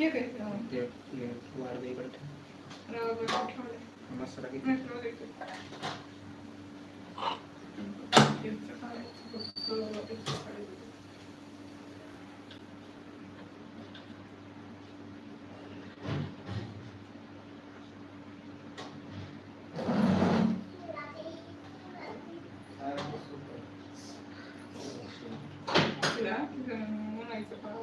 हे काय ते वाढ इकडे ठेव. रवा बनवून ठेवलाय. मसाला किती देते. फक्त याचं काय? तिला म्हणायचं पाव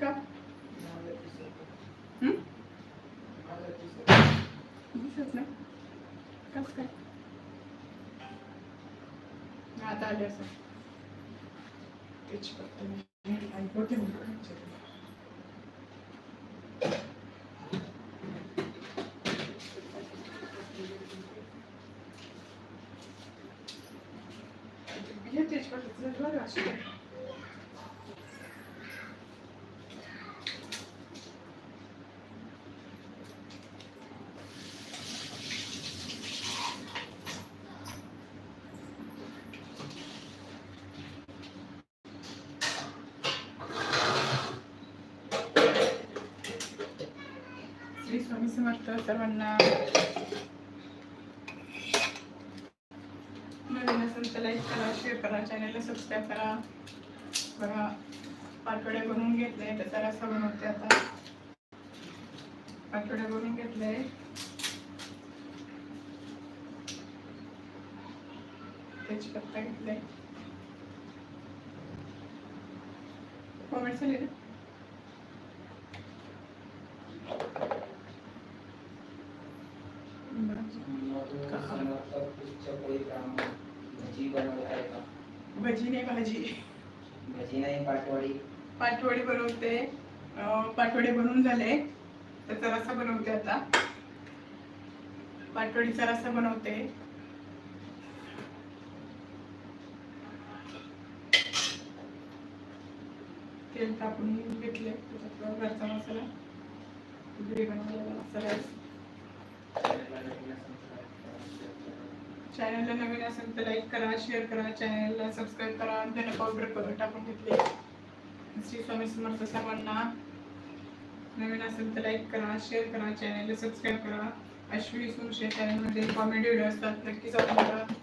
का हं? दिसत नाही कसं काय आता आले असं त्याची फक्त मी ऐकवते मी करायचे. बिया तेजपत्ताचं बरं असं काय. श्री स्वामी समर्थ सर्वांना नवीन असेल तर लाईक करा शेअर करा चॅनलला सबस्क्राईब करा बघा पाटवड्या बनवून घेतले त्याचा रस्सा बनवते आता पाटवड्या बनवून घेतले तेजपत्ता घेतले कॉमेंट झाले ना बरं. भजी भजी नाही भाजी. भजी नाही पाटवडी पाटवडी बनवते. अं, पाटवडे बनवून झाले. त्याचा रस्सा बनवते आता. पाटवडीचा रस्सा बनवते. तेल टाकून घेतले त्याच्यात घरचा मसाला मसाला चॅनलला नवीन असेल तर लाईक करा शेअर करा चॅनलला सबस्क्राईब करा धन पावडर करून टाकून घेतले श्री स्वामी समर्थ सर्वांना. नवीन असेल तर लाईक करा शेअर करा चॅनलला सबस्क्राईब करा. अश्विनी सुरशे चॅनलमध्ये कॉमेडी व्हिडिओ असतात नक्कीच जाऊन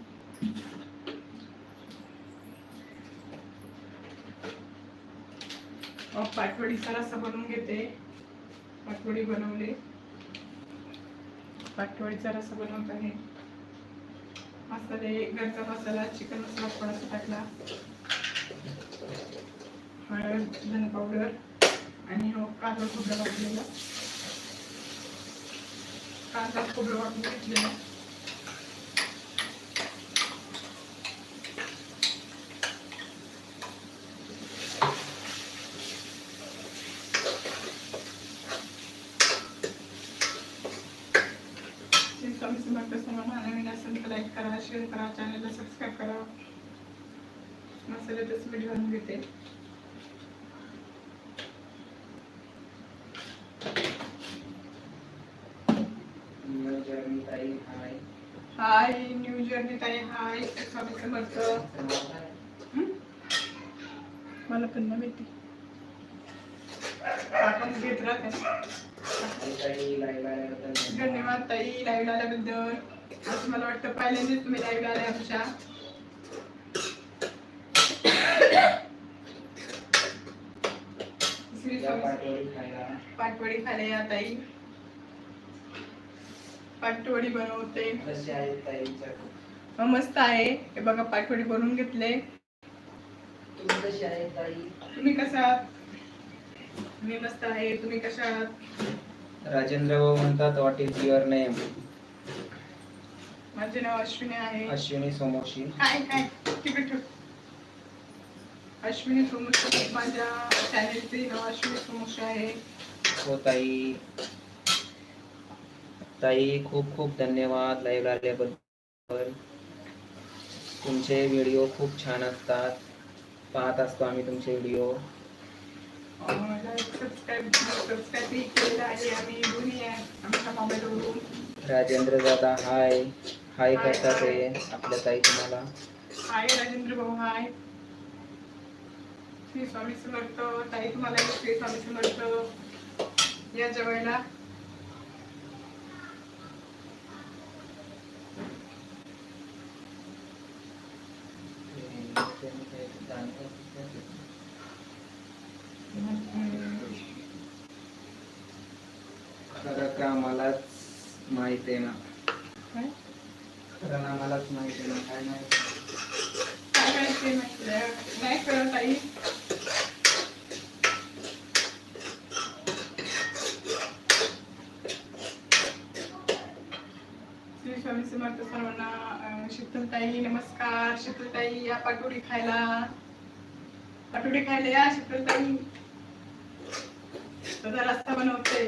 मग अहो, पाटवडीचा रस्सा बनवून घेते. पाटवडी बनवले. पाटवडीचा रस्सा बनवत आहे. मसाले घरचा मसाला चिकन मसाला थोडासा टाकला. हळद धन पावडर आणि हो कांदा खोबरं वाटलेलं. कांदा खोबरं वाटून घेतलेलं श्री स्वामी समर्थ सर्वांना नवीन असेल तर लाईक करा शेअर करा चॅनलला सबस्क्राईब करा. मसाल्यातच व्हिडिओ बनवून घेते हाय न्यू जर्नी ताई हाय श्री स्वामी समर्थ? मला पण ना माहिती आपण घेत राहते. धन्यवाद ताई लाईव्ह आल्याबद्दल. असं मला वाटतं पहिल्यांदाच तुम्ही लाईव्ह आल्या आमच्या. पाटवडी खाले या ताई. पाटवडी बनवते. कसे आहेत ताई मग मस्त आहे. हे बघा पाटवडी बनवून घेतले. तुम्ही कशी आहे ताई? तुम्ही कसा आहात? मी मस्त आहे. तुम्ही कशा आहात? राजेंद्र भाऊ म्हणतात व्हॉट इज युअर नेम माझे नाव अश्विनी आहे. अश्विनी सोमोशी. काय काय तिकडे ठेव. अश्विनी प्रमुख माझ्या चॅनेलचे नाव अश्विनी प्रमुख आहे. हो ताई. ताई खूप खूप धन्यवाद लाईव्ह आल्याबद्दल. तुमचे व्हिडिओ खूप छान असतात. पाहत असतो आम्ही तुमचे व्हिडिओ राजेंद्र दादा हाय. हाय करतात ते आपल्या ताई तुम्हाला. हाय राजेंद्र भाऊ हाय. श्री स्वामी समर्थ. ताई तुम्हाला श्री स्वामी समर्थ. या जेवायला खरं का आम्हालाच माहीत आहे ना. खरं आम्हालाच माहीत आहे ना काय नाही कळत श्री स्वामी समर्थ सर्वांना शीतलताई नमस्कार. शीतलताई या पाटोडी खायला. पाटोडी खायला या शीतलताई. रस्ता बनवते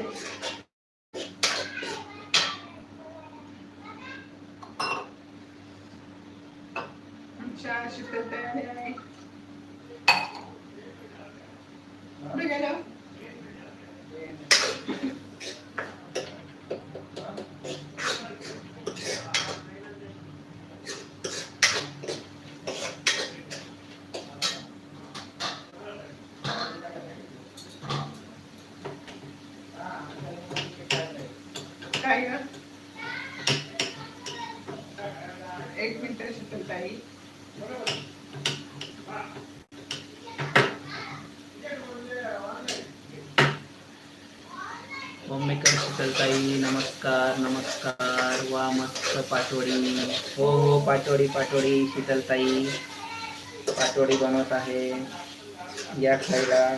आमच्या शीतलताई आल्या आहे कुठे गेलं काय ग एक मिनिट शीतलताई होममेकर शीतलताई नमस्कार नमस्कार वा मस्त पाटोडी. हो हो पाटोडी पाटोडी शीतलताई. पाटोडी बनवत आहे. या खायला.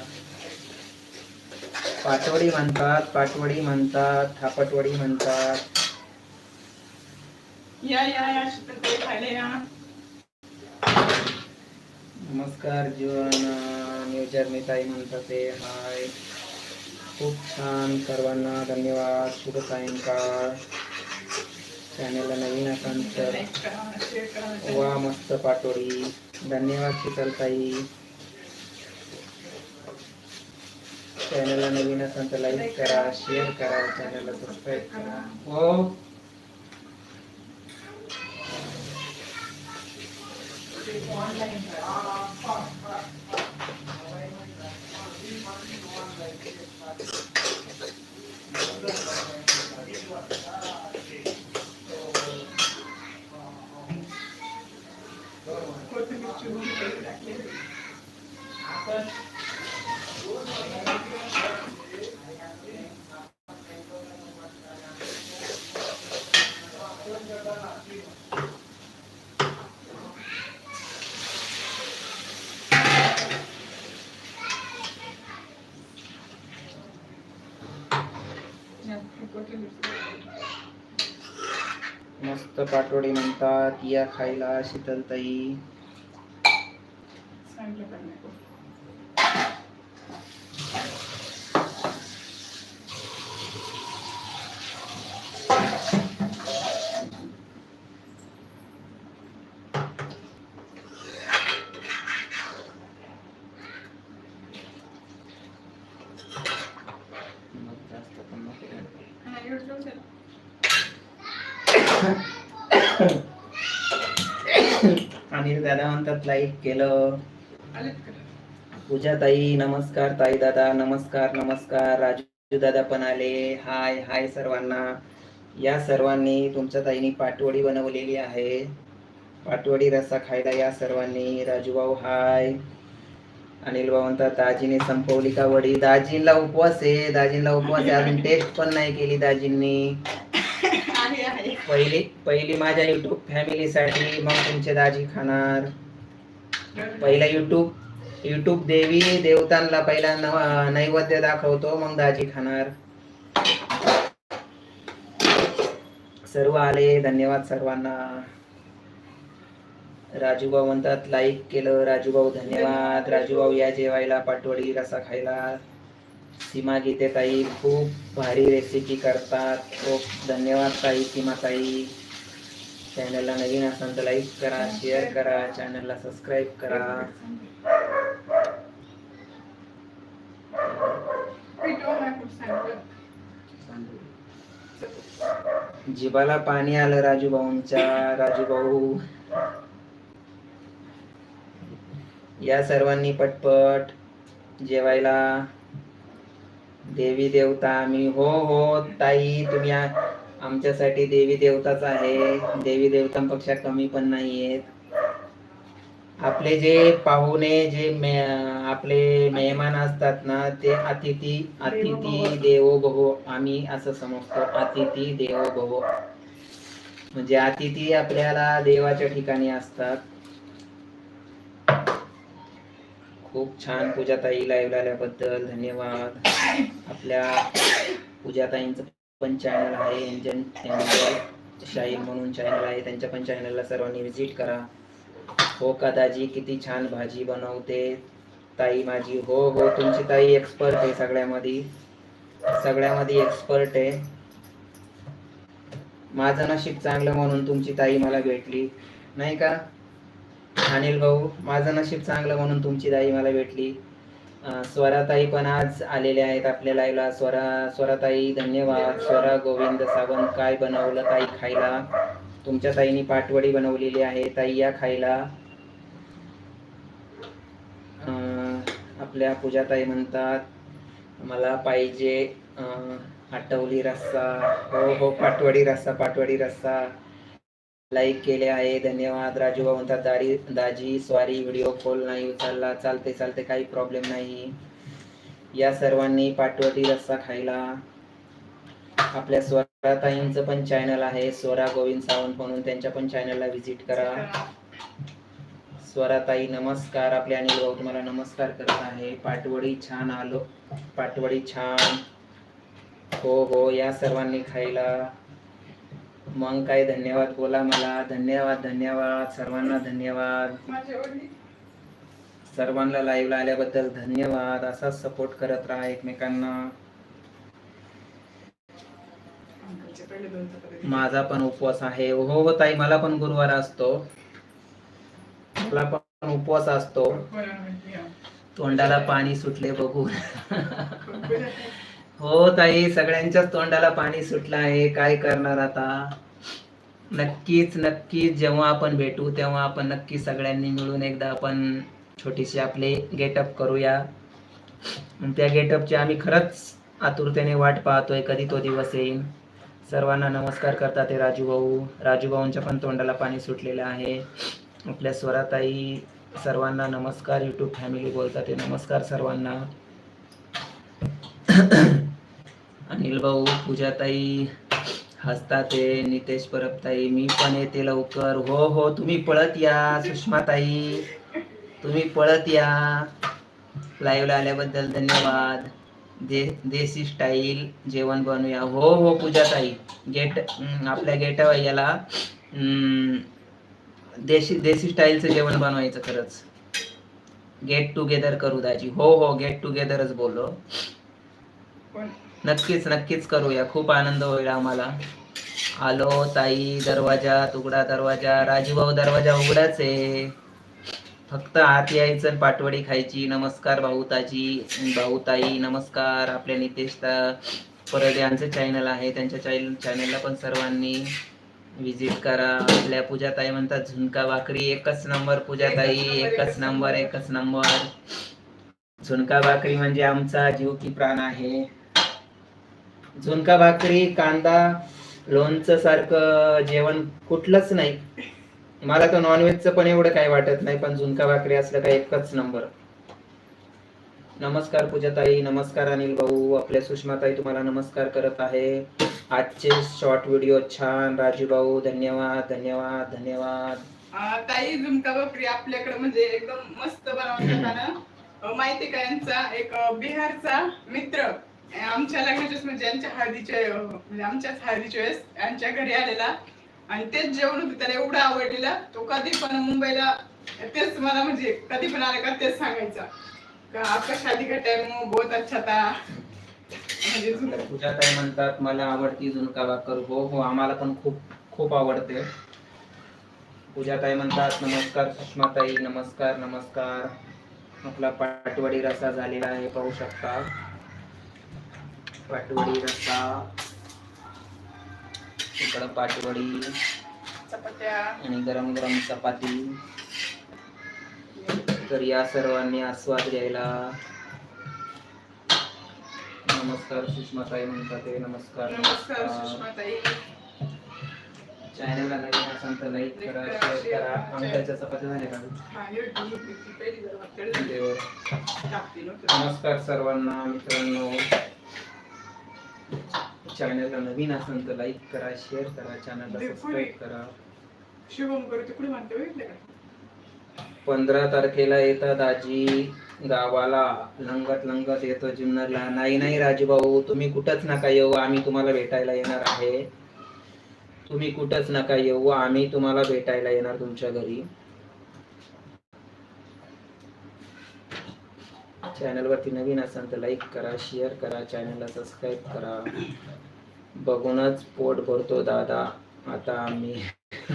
पाटोडी म्हणतात पाटवडी म्हणतात थापटवडी म्हणतात. या या या शीतलताई खायला या. नमस्कार जीवन न्यूजर मी ताई म्हणतात ते. हाय. खूप छान सर्वांना धन्यवाद. शुभ सायंकाळ. चॅनलला नवीन असाल तर वा मस्त पाटोडी धन्यवाद शीतलताई. चॅनलला नवीन असाल तर लाईक करा शेअर करा चॅनलला सबस्क्राईब करा. हो. मस्त पाटोडी म्हणतात या खायला शीतलताई सांगितलं का नाही? मग जास्त पण नको द्यायला. हा, एवढं जाऊ दे. अनिल दादा म्हणतात लाईक केलं? पूजा ताई नमस्कार ताई दादा नमस्कार नमस्कार. राजू दादा पण आले. हाय हाय सर्वांना. या सर्वांनी तुमच्या ताईनी पाटवडी बनवलेली आहे. पाटवडी रस्सा खायला या सर्वांनी. राजू भाऊ हाय. अनिल भाऊ म्हणतात दाजीने संपवली का वडी? दाजींला उपवास आहे. दाजींला उपवास आहे. अजून टेस्ट पण नाही केली दाजींनी. पहिली पहिली माझ्या युट्यूब फॅमिलीसाठी मग तुमचे दाजी खाणार. पहिला युट्यूब युट्यूब देवी देवतांना पहिला नैवेद्य दाखवतो मग दाजी खाणार. सर्व आले धन्यवाद सर्वांना. राजूभाऊ म्हणतात लाईक केलं राजूभाऊ धन्यवाद. राजूभाऊ या जेवायला पाटवडी रसा खायला. सीमा गीते ताई खूप भारी रेसिपी करतात. खूप धन्यवाद ताई सीमा ताई चॅनलला नवीन असाल तर लाईक करा शेअर करा चॅनलला सबस्क्राईब करा. जिबाला पाणी आलं राजू भाऊंच्या राजू भाऊ. या सर्वांनी पटपट जेवायला. देवी देवता आम्ही हो हो ताई तुम्ही आमच्यासाठी देवी देवताच आहे. देवी देवतांपेक्षा कमी पण नाही आहेत आपले जे पाहुणे जे मे आपले मेहमान असतात ना ते अतिथी अतिथी देवो भव. आम्ही असं समजतो अतिथी देवो भव. म्हणजे अतिथी आपल्याला देवाच्या ठिकाणी असतात. खूप छान पूजाताई लाईव्ह आल्याबद्दल धन्यवाद. आपल्या पूजाताईंचं पण चॅनल आहे इंजन शाही शाहीर म्हणून चॅनल आहे त्यांच्या पण चॅनलला सर्वांनी व्हिजिट करा. हो का दाजी किती छान भाजी बनवते. ताई माझी हो हो तुमची ताई एक्सपर्ट आहे सगळ्यामध्ये. सगळ्यामध्ये एक्सपर्ट आहे. माझं नशीब चांगलं म्हणून तुमची ताई मला भेटली. नाही का? अनिल भाऊ माझं नशीब चांगलं म्हणून तुमची ताई मला भेटली. स्वराताई पण आज आलेले आहेत आपल्या लाईव्हला स्वरा स्वराताई धन्यवाद. स्वरा गोविंद सावंत काय बनवलं ताई खायला? तुमच्या ताईनी पाटवडी बनवलेली आहे ताई या खायला. आपल्या पूजाताई म्हणतात मला पाहिजे आटवली रस्सा. हो हो पाटवडी रस्सा पाटवडी रस्सा. लाईक केले आहे. धन्यवाद. राजूबा म्हणतात दारी दाजी स्वारी व्हिडिओ कॉल नाही उचलला चालते चालते काही प्रॉब्लेम नाही. या सर्वांनी पाटवडी रस्सा खायला. आपल्या स्वराताईंचं पण चॅनल आहे. स्वरा गोविंद सावंत म्हणून त्यांच्या पण चॅनलला व्हिजिट करा. स्वराताई नमस्कार. आपल्या अनिल भाऊ तुम्हाला नमस्कार करत आहे. पाटवडी छान आलो. पाटवडी छान. हो हो या सर्वांनी खायला. मग काय धन्यवाद बोला मला. धन्यवाद धन्यवाद. सर्वांना धन्यवाद. सर्वांना लाईव्हला आल्याबद्दल धन्यवाद. असाच सपोर्ट करत राहा एकमेकांना. माझा पण उपवास आहे. हो हो ताई मला पण गुरुवार असतो. मला पण उपवास असतो. तोंडाला पाणी सुटले बघू हो ताई सगळ्यांच्याच तोंडाला पाणी सुटलं आहे. काय करणार आता? नक्कीच नक्कीच. जेव्हा आपण भेटू तेव्हा आपण नक्की सगळ्यांनी मिळून एकदा आपण छोटीशी आपले गेटअप करूया. त्या गेटअपची आम्ही खरंच आतुरतेने वाट पाहतोय कधी तो दिवस येईल. सर्वांना नमस्कार करतात ते राजूभाऊ. राजूभाऊंच्या पण तोंडाला पाणी सुटलेलं आहे. आपल्या स्वराताई सर्वांना नमस्कार. यूट्यूब फॅमिली बोलतात ते नमस्कार सर्वांना. अनिल भाऊ पूजाताई हसतात ते नितेश परबताई. मी पण येते लवकर. हो हो तुम्ही पळत या सुषमाताई. तुम्ही पळत या. लाईव्हला आल्याबद्दल धन्यवाद. दे देसी स्टाईल जेवण बनवूया. हो हो पूजाताई. गेट आपल्या गेट याला देशी देसी स्टाईलचं जेवण बनवायचं खरंच. गेट टुगेदर करू दाजी. हो हो गेट टुगेदरच बोललो. पण नक्कीच नक्कीच करूया. खूप आनंद होईल आम्हाला. आलो ताई दरवाजा उघडा दरवाजा राजूभाऊ दरवाजा उघडाच आहे. फक्त आत यायचं पाटवडी खायची. नमस्कार भाऊ ताजी. भाऊ ताई नमस्कार. आपल्या नितेश परत यांचं चॅनल आहे. त्यांच्या चॅनल चॅनलला पण सर्वांनी विजिट करा. आपल्या पूजाताई म्हणतात झुणका भाकरी एकच नंबर पूजाताई एकच नंबर एकच नंबर झुणका भाकरी म्हणजे आमचा जीव की प्राण आहे. झुणका भाकरी कांदा लोणचं सारखं जेवण कुठलंच नाही. मला तर नॉनव्हेजचं पण एवढं काही वाटत नाही पण झुणका भाकरी असलं का एकच नंबर नमस्कार पूजाताई नमस्कार अनिल भाऊ आपल्या सुषमाताई तुम्हाला नमस्कार करत आहे. आजचे शॉर्ट व्हिडिओ छान राजू भाऊ धन्यवाद धन्यवाद धन्यवाद. ताई झुमका भाकरी आपल्याकडे म्हणजे एकदम मस्त बनवतात माहिती का यांचा? एक बिहारचा मित्र. आमच्या लग्नाच्या म्हणजे आमच्या हळदीच्या म्हणजे आमच्याच हळदीच्या वेळेस यांच्या घरी आलेला. आणि तेच जेवण होतं त्याला एवढं आवडलेलं. तो कधी पण मुंबईला तेच मला म्हणजे कधी पण आला का तेच सांगायचा. का आपका शादी का टाइम हो, बहुत अच्छा था. म्हणजे पूजा ताई म्हणतात मला आवडती झुणका भाकर. हो हो आम्हाला पण खूप खूप आवडते. पूजा ताई म्हणतात नमस्कार सुषमा ताई नमस्कार नमस्कार. आपला पाटवडी रसा झालेला आहे पाहू शकता. पाटवडी रस्सा इकडं पाटवडी चपात्या. आणि गरम गरम चपाती. तर या सर्वांनी आस्वाद घ्यायला. नमस्कार सुषमा ताई म्हणतात ते नमस्कार. नमस्कार सुषमा ताई चॅनलला नवीन असाल तर लाईक करा शेअर झाल्या का. नमस्कार सर्वांना मित्रांनो. चॅनलला नवीन असाल तर लाईक करा शेअर करा चॅनलला सबस्क्राईब करा. शुभम करू तिकडे बघितलं का पंधरा तारखेला येतात आजी गावाला. लंगत लंगत येतो जुन्नरला. नाही नाही राजूभाऊ तुम्ही कुठंच नका येऊ. आम्ही तुम्हाला भेटायला येणार आहे. तुम्ही कुठंच नका येऊ. आम्ही तुम्हाला भेटायला येणार तुमच्या घरी. चॅनल वरती नवीन असाल तर लाईक करा शेअर करा चॅनलला सबस्क्राईब करा. बघूनच पोट भरतो दादा. आता आम्ही.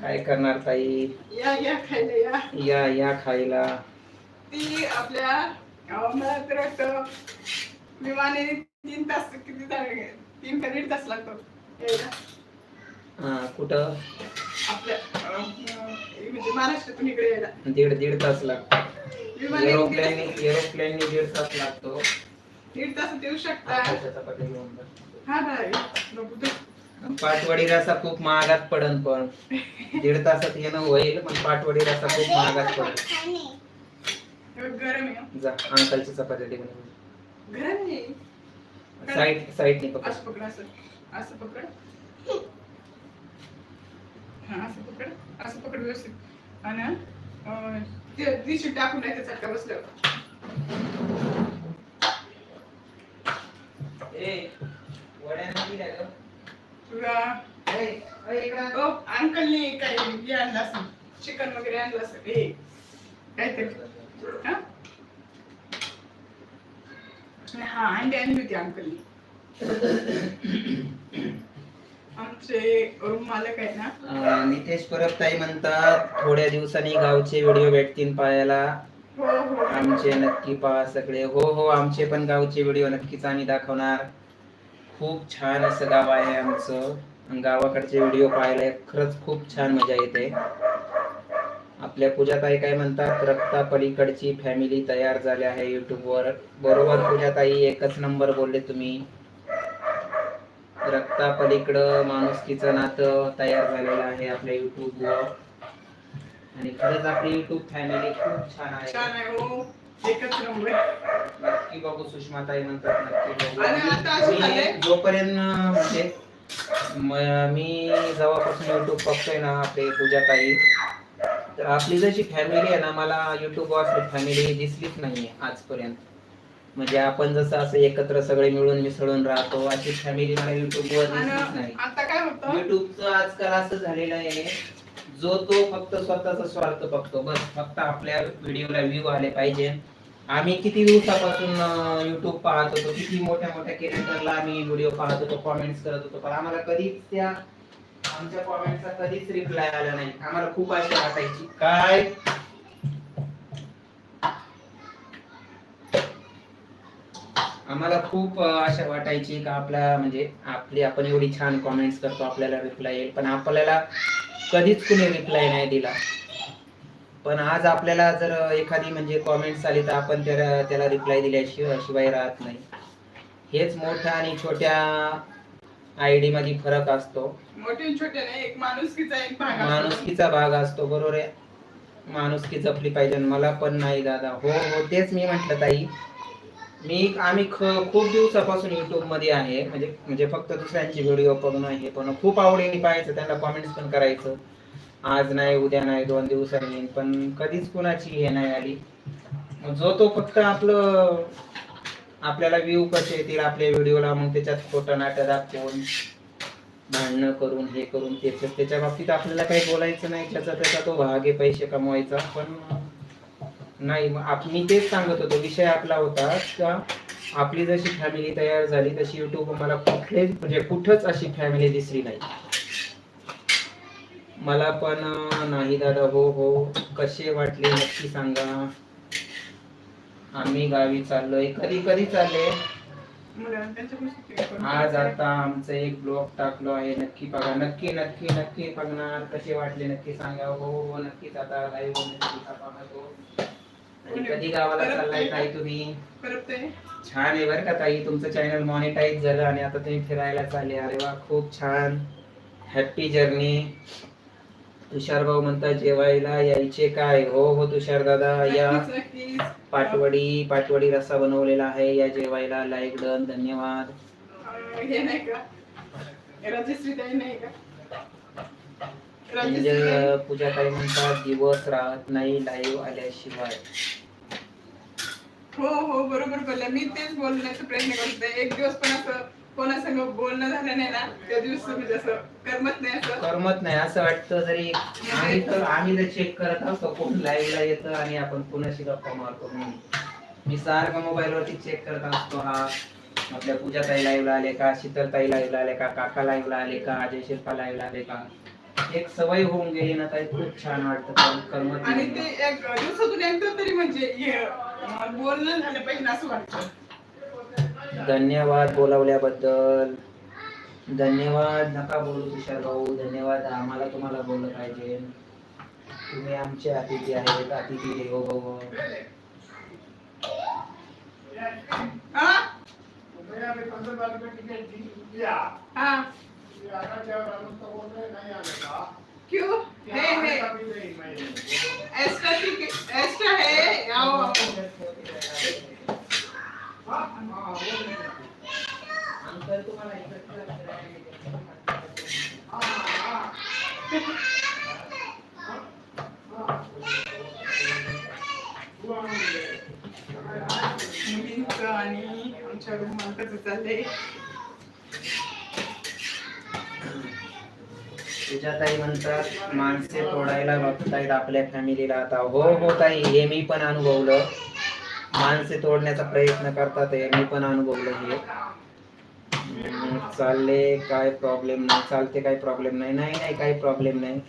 काय करणार ताई? या या खायला या. या या खायला. ती आपल्या अं, मला तर वाटतं विमाने तीन तास किती झाले? तीन का दीड तास लागतो. यायला. हा, कुठं? आपल्या अं, म्हणजे महाराष्ट्रातून इकडे यायला. दीड दीड तास लागतो. विमाने एरोप्लेन एरोप्लेनने दीड तास लागतो. दीड तासात येऊ शकता. आकाशाचा चपात्या घेऊन जा. हा ना नको ते. पाटवडी रसा खूप महागात पडन पण. दीड तासात येणं होईल पण पाटवडी रसा खूप महागात पडन. हे बघ, गरम आहे हं. जा अंकलची चपात्या दे. घेऊन गरम आहे साईड साईडने पकड. असं पकड असं असं पकड. हा असं पकड असं पकड व्यवस्थित. आणि ते दिशी टाकून नाही त्याचा चटका बसल्यावर? तुला अंकलने काय हे आणलं असं चिकन वगैरे आणलं असं हे काहीतरी. हा? हा अंडे आणली होती अंकलनी. आमचे मालक आहे ना? अं, नितेश परब ताई म्हणतात थोड्या दिवसांनी गावचे व्हिडिओ भेटतील पाहायला हो हो. आमचे नक्की पहा सगळे. हो हो आमचे पण गावचे व्हिडिओ नक्कीच आम्ही दाखवणार. खूप छान असं गाव आहे आमचं. आणि गावाकडचे व्हिडिओ पाहायला खरंच खूप छान मजा येते. आपल्या पूजाताई काय म्हणतात रक्ता पलीकडची फॅमिली तयार झाली आहे YouTube वर. बरोबर पूजाताई एकच नंबर बोलले तुम्ही. रक्ता पलीकडं माणुसकीचं नातं तयार झालेलं आहे आपल्या YouTube वर आणि खरंच आपली युट्यूब फॅमिली खूप छान आहे. छान आहे हो. एकच नंबर नक्की बघू सुषमाताई म्हणतात नक्की बघू. आणि आता असं मी झालंय- जोपर्यंत म्हणजे म- मी जेव्हापासून युट्यूब बघतोय ना आपले पूजाताई तर आपली जशी फॅमिली आहे ना मला युट्यूब वर फॅमिली दिसलीच नाहीये आजपर्यंत. म्हणजे आपण जसं असं एकत्र सगळे मिळून मिसळून राहतो अशी फॅमिली मला युट्यूब वर दिसलीच नाही. आता काय होतं? युट्यूबचं आजकाल असं झालेलं आहे जो तो फक्त स्वतःचा स्वार्थ बघतो. बस फक्त आपल्या व्हिडिओला व्ह्यू आले पाहिजे. आम्ही किती दिवसापासून युट्यूब पाहत होतो किती मोठ्या मोठ्या कॅरेक्टरला आम्ही व्हिडिओ पाहत होतो कॉमेंट्स करत होतो. पण आम्हाला कधीच त्या आमच्या कॉमेंटचा कधीच रिप्लाय आला नाही. आम्हाला खूप अशी वाटायची. काय? आम्हाला खूप आशा वाटायची का आपला म्हणजे आपली आपण एवढी छान कॉमेंट्स करतो आपल्याला रिप्लाय येईल. पण आपल्याला कधीच कुणी रिप्लाय नाही दिला. पण आज आपल्याला जर एखादी म्हणजे कॉमेंट्स आली तर आपण त्याला त्याला रिप्लाय दिल्याशिवाय शिवाय राहत नाही. हेच मोठ्या आणि छोट्या आयडी मध्ये फरक असतो. मोठे आणि छोटे नाही एक माणुसकीचा एक भाग असतो. माणुसकीचा भाग असतो बरोबर आहे? माणुसकी जपली पाहिजे मला पण नाही दादा. हो हो तेच मी म्हंटल ताई. मी आम्ही ख- खूप दिवसापासून युट्यूबमध्ये आहे. म्हणजे म्हणजे फक्त दुसऱ्यांची व्हिडिओ बघणं हे पण खूप आवडीने पाहायचं. त्यांना कॉमेंट्स पण करायचं. आज नाही उद्या नाही दोन दिवसांनी पण कधीच कुणाची हे नाही आली. मग जो तो फक्त आपलं आपल्याला व्ह्यू कसे येतील आपल्या व्हिडिओला मग त्याच्यात खोटं नाटक दाखवून भांडणं करून हे करून त्याच्या त्याच्या बाबतीत आपल्याला काही बोलायचं नाही. त्याचा त्याचा तो भाग आहे पैसे कमवायचा. पण नाही मग आप मी तेच सांगत होतो विषय आपला होता का आपली जशी फॅमिली तयार झाली तशी युट्यूब मला कुठलेच म्हणजे कुठंच अशी फॅमिली दिसली नाही. मला पण अं, नाही दादा हो हो कसे वाटले नक्की सांगा. आम्ही गावी चाललोय कधी कधी चालले? आज. आता आमचं एक ब्लॉग टाकलो आहे नक्की बघा नक्की नक्की नक्की बघणार कसे वाटले नक्की सांगा. हो हो नक्कीच आता लाईव्ह पाहतो आणि कधी गावाला चाललाय ताई तुम्ही? छान आहे बरं का ताई तुमचं चॅनल मॉनिटाईज झालं आणि आता तुम्ही फिरायला चालले. अरे वा खूप छान. हॅपी जर्नी तुषार भाऊ म्हणतात जेवायला यायचे काय? हो हो तुषार दादा या. पाटवडी पाटवडी रस्सा बनवलेला आहे. या जेवायला लाईक डन धन्यवाद अं, हे नाही का राजश्री ताई नाही का राजश्री म्हणजे. पूजा ताई म्हणतात दिवस राहत नाही लाईव्ह आल्याशिवाय. हो हो बरोबर बोलला. मी तेच बोलण्याचा प्रयत्न करते. एक दिवस पण असं कोणासंग बोलणं झालं नाही ना त्या दिवस म्हणजे असं करमत नाही असं. करमत नाही. असं वाटतं जरी आम्ही तर आम्ही तर चेक करत असतो. कोण लाईव्हला येतं आणि आपण कोणाशी गप्पा मारतो म्हणून. मी सारखं मोबाईलवरती चेक करत असतो. हा आपल्या पूजा ताई लाईव्हला आले का? शीतल ताई लाईव्हला आले का? काका लाईव्हला आले का? अजय शिल्पा लाईव्हला आले का? एक सवय होऊन गेली ना ताई खूप छान वाटतं पण करमत आणि ते एक दिवसातून एकदा तरी म्हणजे हे, बोलणं झालं पाहिजे असं वाटतं. धन्यवाद बोलावल्याबद्दल. धन्यवाद नका बोलू तुषार भाऊ धन्यवाद आम्हाला तुम्हाला बोललं पाहिजे. तुम्ही आमचे अतिथी आहेत अतिथी देवो भव. हा? हा. क्यों? है है एक्स्ट्रा एक्स्ट्रा है आओ आओ अंकल तुम्हाला इकडचं मुलींचं आणि आमच्या रूम मालकाचं चाललंय तुझ्या ताई म्हणतात तोडायला बघतायत आपल्या फॅमिलीला आता. हो हो ताई हे मी पण अनुभवलं. माणसे तोडण्याचा प्रयत्न करतात हे मी पण अनुभवलं हे. चालले काय प्रॉब्लेम नाही. चालते काय प्रॉब्लेम नाही. नाही नाही काही प्रॉब्लेम नाही.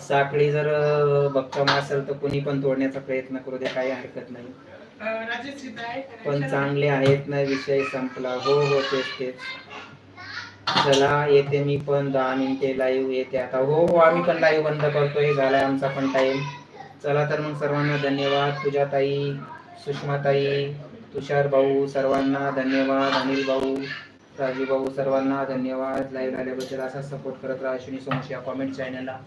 साखळी जर भक्कम असेल तर कुणी पण तोडण्याचा प्रयत्न करू दे काही हरकत नाही. पण चांगले आहेत ना विषय संपला. हो हो तेच तेच. चला येते मी पण दहा मिनिटे लाईव्ह येते आता. हो हो आम्ही पण लाईव्ह बंद करतोय झालाय आमचा पण टाइम चला तर मग सर्वांना धन्यवाद. तुझ्या ताई सुषमा ताई तुषार भाऊ सर्वांना धन्यवाद. अनिल भाऊ राजू भाऊ सर्वांना धन्यवाद. लाईव्ह आल्याबद्दल असा सपोर्ट करत राहा. अश्विनी सोमश या कॉमेंट चॅनलला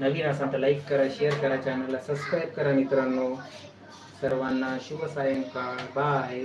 नवीन असाल तर लाईक करा शेअर करा चॅनलला सबस्क्राईब करा मित्रांनो. सर्वांना शुभ सायंकाळ. बाय